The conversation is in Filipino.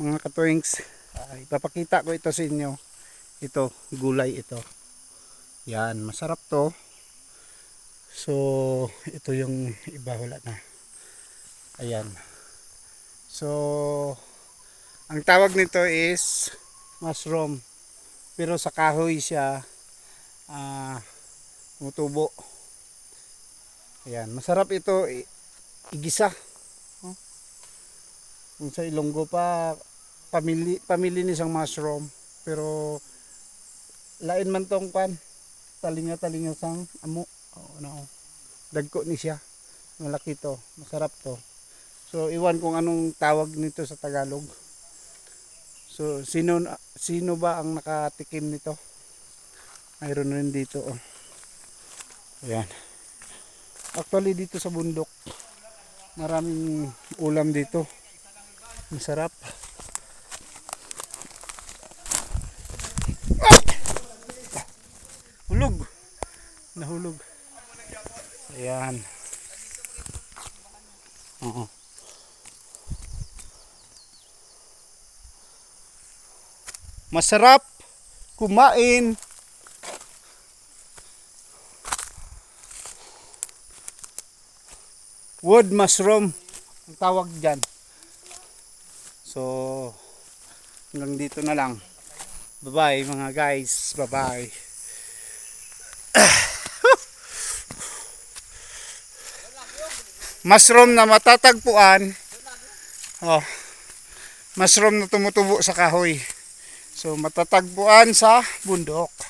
mga katuwings, ah, ipapakita ko ito sa inyo. Ito, gulay ito. Yan, masarap to. So, ito yung iba wala na. Ayan. So, ang tawag nito is mushroom. Pero sa kahoy siya ah tumutubo. Ayan, masarap ito igisa. Kung sa Ilonggo pa pamili pamili ni sang mushroom pero lain man tong pan talinga talinga sang amo. Oh, ano dagko ni siya. Malaki to masarap to. So iwan kung anong tawag nito sa Tagalog. So sino sino ba ang nakatikim nito? Mayroon rin dito oh. Ayan. Actually dito sa bundok maraming ulam dito. Masarap hulog nahulog. Ayan. Oo. masarap kumain. Wood mushroom ang tawag dyan. So hanggang dito na lang. Bye bye mga guys. Bye bye mushroom na matatagpuan. Oh. Mushroom na tumutubo sa kahoy. So matatagpuan sa bundok